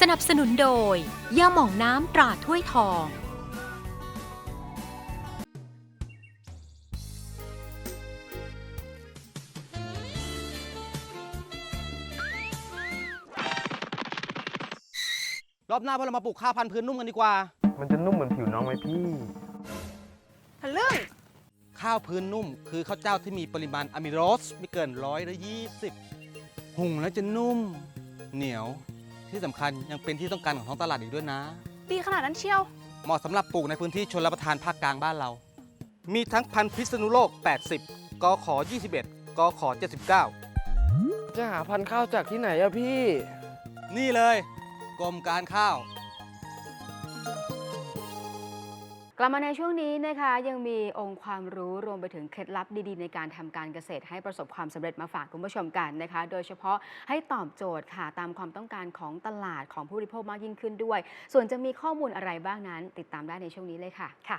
สนับสนุนโดยยาหม่องน้ำตราถ้วยทอง รอบหน้าพวกเรามาปลูกข้าวพันธุ์พื้นนุ่มกันดีกว่า มันจะนุ่มเหมือนผิวน้องไหมพี่ ทะลึ่งข้าวพื้นนุ่ม คือข้าวเจ้าที่มีปริมาณอะมิโรสไม่เกินร้อยละยี่สิบหุงแล้วจะนุ่ม เหนียว ที่สำคัญยังเป็นที่ต้องการของท้องตลาดอีกด้วยนะ ดีขนาดนั้นเชียว เหมาะสำหรับปลูกในพื้นที่ชนรับประทานภาคกลางบ้านเรา มีทั้งพันธุ์พิษณุโลก 80 กขอ21 กขอ79 จะหาพันธุ์ข้าวจากที่ไหนอะพี่ นี่เลย กรมการข้าว กลับมาในช่วงนี้นะคะยังมีองค์ความรู้รวมไปถึงเคล็ดลับดีๆ ในการทำการเกษตรให้ประสบความสำเร็จมาฝากคุณผู้ชมกันนะคะ โดยเฉพาะให้ตอบโจทย์ค่ะตามความต้องการของตลาดของผู้บริโภคมากยิ่งขึ้นด้วย ส่วนจะมีข้อมูลอะไรบ้างนั้น ติดตามได้ในช่วงนี้เลยค่ะค่ะ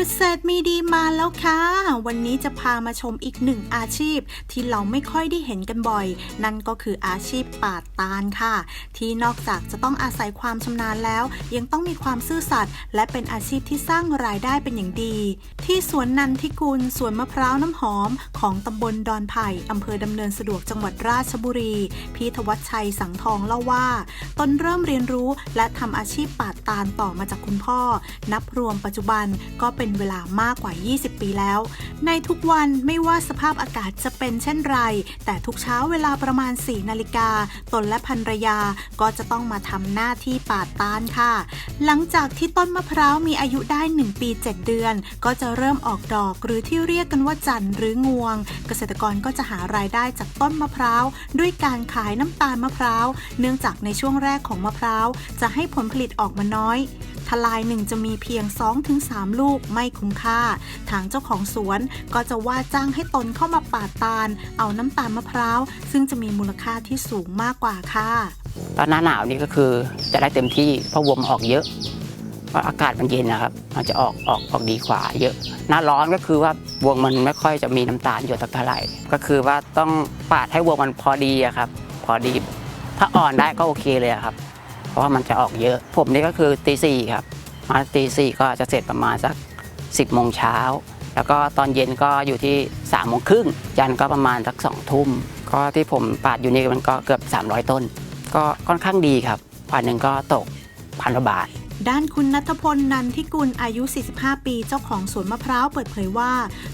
เกษตรมีดีมาแล้วค่ะ วันนี้จะพามาชมอีกหนึ่งอาชีพ ที่เราไม่ค่อยได้เห็นกันบ่อย นั่นก็คืออาชีพปาดตาลค่ะ ที่นอกจากจะต้องอาศัยความชำนาญแล้ว ยังต้องมีความซื่อสัตย์และเป็นอาชีพที่สร้างรายได้เป็นอย่างดี ที่สวนนันทิกุลสวนมะพร้าวน้ำหอม ของตำบลดอนไผ่อำเภอดำเนินสะดวกจังหวัดราชบุรี พี่ธวัชชัยสังทองเล่าว่าตนเริ่มเรียนรู้และทำอาชีพปาดตาลต่อมาจากคุณพ่อ นับรวมปัจจุบันก็เป็นเวลามากกว่า 20 ปีแล้ว ในทุกวันไม่ว่าสภาพอากาศจะเป็นเช่นไร แต่ทุกเช้าเวลาประมาณ 4 นาฬิกา ตนและภรรยาก็จะต้องมาทำหน้าที่ปาดตาลค่ะ หลังจากที่ต้นมะพร้าวมีอายุได้ 1 ปี 7 เดือน ก็จะเริ่มออกดอกหรือที่เรียกกันว่าจันทร์หรืองวง เกษตรกรก็จะหารายได้จากต้นมะพร้าว ด้วยการขายน้ำตาลมะพร้าว เนื่องจากในช่วงแรกของมะพร้าว จะให้ผลผลิตออกมาน้อยทลายหนึ่งจะมีเพียง 2-3 ลูกไม่คุ้มค่า ทางเจ้าของสวนก็จะว่าจ้างให้ตนเข้ามาปาดตาล เอาน้ำตาลมะพร้าว ซึ่งจะมีมูลค่าที่สูงมากกว่าค่ะ ตอนหน้าหนาวนี่ก็คือจะได้เต็มที่เพราะวัวมันออกเยอะเพราะอากาศมันเย็นนะครับ มันจะออกออกออกดีกว่าเยอะ หน้าร้อนก็คือว่าวัวมันไม่ค่อยจะมีน้ำตาลอยู่สักเท่าไหร่ก็คือว่าต้องปาดให้วัวมันพอดีอะครับ พอดี ถ้าอ่อนได้ก็โอเคเลยครับ เพราะว่ามันจะออกเยอะ ผมนี่ก็คือตีสี่ครับ มาตีสี่ก็จะเสร็จประมาณสัก 10โมงเช้า แล้วก็ตอนเย็นก็อยู่ที่3ามโมงครึ่งยันก็ประมาณสักสองทุ่ม ก็ที่ผมปาดอยู่นี่มันก็เกือบ 300 ต้น ก็ค่อนข้างดีครับวันหนึ่งก็ตกพันกว่าบาท ด้านคุณนัทพลนันทิกุลอายุ 45 ปี เจ้าของสวนมะพร้าวเปิดเผยว่า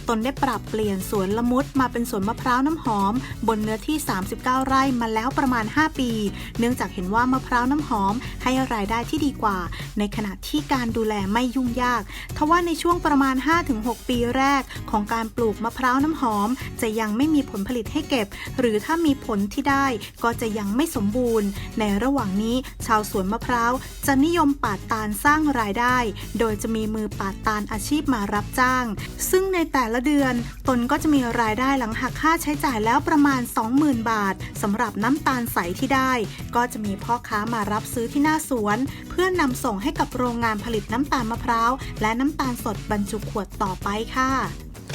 ตนได้ปรับเปลี่ยนสวนละมุดมาเป็นสวนมะพร้าวน้ำหอม บนเนื้อที่ 39 ไร่มาแล้วประมาณ 5 ปี เนื่องจากเห็นว่ามะพร้าวน้ำหอมให้รายได้ที่ดีกว่า ในขณะที่การดูแลไม่ยุ่งยาก ทว่าในช่วงประมาณ 5-6 ปีแรก ของการปลูกมะพร้าวน้ำหอม จะยังไม่มีผลผลิตให้เก็บ หรือถ้ามีผลที่ได้ก็จะยังไม่สมบูรณ์ ในระหว่างนี้ชาวสวนมะพร้าวจะนิยมปาดตาลสร้างรายได้ โดยจะมีมือปาดตาลอาชีพมารับจ้าง ซึ่งในแต่ละเดือน ตนก็จะมีรายได้หลังหักค่าใช้จ่ายแล้วประมาณ 20,000 บาทสำหรับน้ำตาลใสที่ได้ ก็จะมีพ่อค้ามารับซื้อที่หน้าสวน เพื่อนำส่งให้กับโรงงานผลิตน้ำตาลมะพร้าวและน้ำตาลสดบรรจุขวดต่อไปค่ะ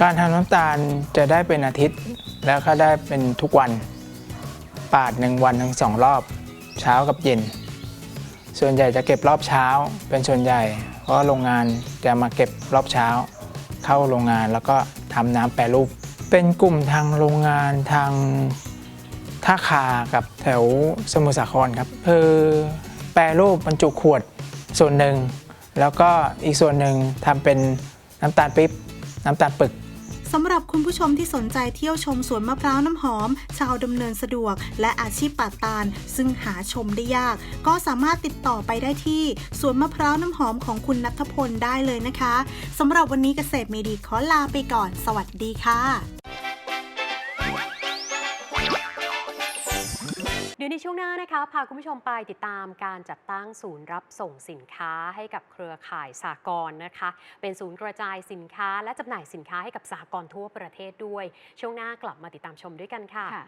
การทำน้ำตาลจะได้เป็นอาทิตย์ แล้วก็ได้เป็นทุกวัน ปาดหนึ่งวันทั้งสองรอบ เช้ากับเย็น ส่วนใหญ่จะเก็บรอบเช้า เป็นส่วนใหญ่ เพราะโรงงานจะมาเก็บรอบเช้า เข้าโรงงานแล้วก็ทำน้ำแปรรูป เป็นกลุ่มทางโรงงานทางท่าคากับแถวสมุทรสาครครับคือแปรรูปบรรจุขวดส่วนหนึ่ง แล้วก็อีกส่วนหนึ่งทำเป็นน้ำตาลปิ๊บน้ำตาลปึก สำหรับคุณผู้ชมที่สนใจเที่ยวชมสวนมะพร้าวน้ำหอม ชาวดำเนินสะดวก และอาชีพปาตาล ซึ่งหาชมได้ยาก ก็สามารถติดต่อไปได้ที่สวนมะพร้าวน้ำหอมของคุณนัทพลได้เลยนะคะสำหรับวันนี้เกษตรมีดีขอลาไปก่อน สวัสดีค่ะ ยวในช่วงหน้านะคะพาคุณผู้ชมไปติดตามการจัดตั้งศูนย์รับส่งสินค้าให้กับเครือข่ายสากลนะคะ เป็นศูนย์กระจายสินค้า และจำหน่ายสินค้าให้กับสากลทั่วประเทศด้วย ช่วงหน้ากลับมาติดตามชมด้วยกันค่ะ ค่ะ